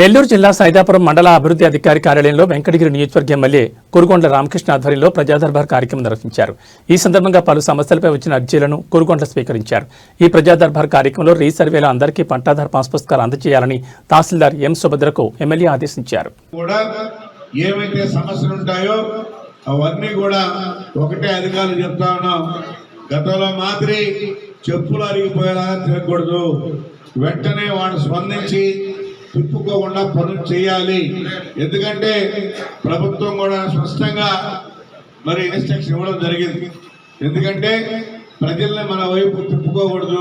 నెల్లూరు జిల్లా సైదాపురం మండల అభివృద్ధి అధికారి కార్యాలయంలో వెంకటగిరి నియోజకవర్గ ఎమ్మెల్యే కురుగొండ్ల రామకృష్ణ ఆధ్వర్యంలో ప్రజాదర్బార్ కార్యక్రమం నిర్వహించారు. ఈ సందర్భంగా పలు సమస్యలపై వచ్చిన అర్జీలను కురుగొండ్ల స్వీకరించారు. ఈ ప్రజాదర్బార్ కార్యక్రమంలో రీసర్వేలో అందరికీ పంటాధార పాస్ పుస్తకాలు అందజేయాలని తహసీల్దార్ ఎం సుభద్రకు ఎమ్మెల్యే ఆదేశించారు. ఏవైతే సమస్యలు ఉంటాయో అవన్నీ కూడా ఒకటే అధికారులు చెప్తా ఉన్నాం. గతంలో మాదిరి చెప్పులు అరిగిపోయేలాగా తిరగకూడదు. వెంటనే వాడు స్పందించి తిప్పుకోకుండా పనులు చేయాలి. ఎందుకంటే ప్రభుత్వం కూడా స్పష్టంగా మరి ఇన్స్ట్రక్షన్ ఇవ్వడం జరిగింది. ఎందుకంటే ప్రజల్ని మన వైపు తిప్పుకోకూడదు.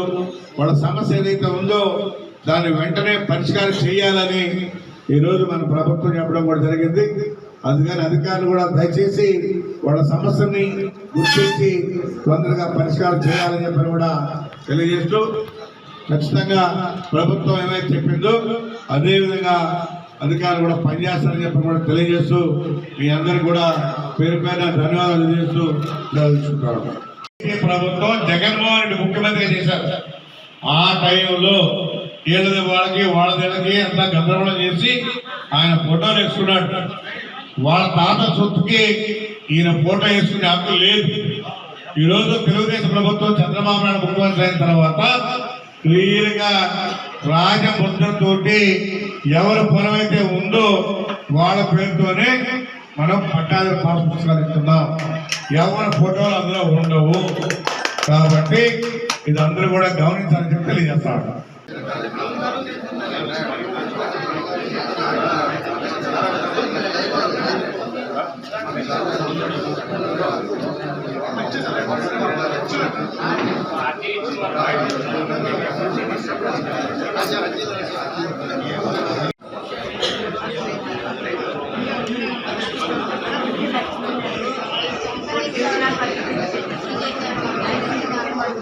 వాళ్ళ సమస్య ఏదైతే ఉందో దాన్ని వెంటనే పరిష్కారం చేయాలని ఈరోజు మన ప్రభుత్వం చెప్పడం కూడా జరిగింది. అందుకని అధికారులు కూడా దయచేసి వాళ్ళ సమస్యని గుర్తించి తొందరగా పరిష్కారం చేయాలని చెప్పని కూడా తెలియజేస్తూ ఖచ్చితంగా ప్రభుత్వం ఏమైతే చెప్పిందో అదేవిధంగా అధికారులు కూడా పనిచేస్తారని చెప్పి కూడా తెలియజేస్తూ మీ అందరికి కూడా పేరు పైన ధన్యవాదాలు తెలియజేస్తూ తెలుసుకుంటారు ప్రభుత్వం జగన్మోహన్ రెడ్డి ముఖ్యమంత్రి చేశారు. ఆ టైంలో ఏళ్ళది వాళ్ళకి వాళ్ళది అంతా గందరగోళం చేసి ఆయన ఫోటోలు వేసుకున్నాడు వాళ్ళ తాత సొత్తుకి ఈయన ఫోటో వేసుకునే హక్కు లేదు. ఈరోజు తెలుగుదేశం ప్రభుత్వం చంద్రబాబు నాయుడు ముఖ్యమంత్రి అయిన తర్వాత క్లియర్గా రాజముద్రతోటి ఎవరు పొలం అయితే ఉందో వాళ్ళ పేరుతోనే మనం పట్టాది పాస్ పుస్తకాలు ఇస్తున్నాం. ఎవరి ఫోటోలు అందులో ఉండవు. కాబట్టి ఇది అందరూ కూడా గమనించాలని చెప్పి తెలియజేస్తాడు الله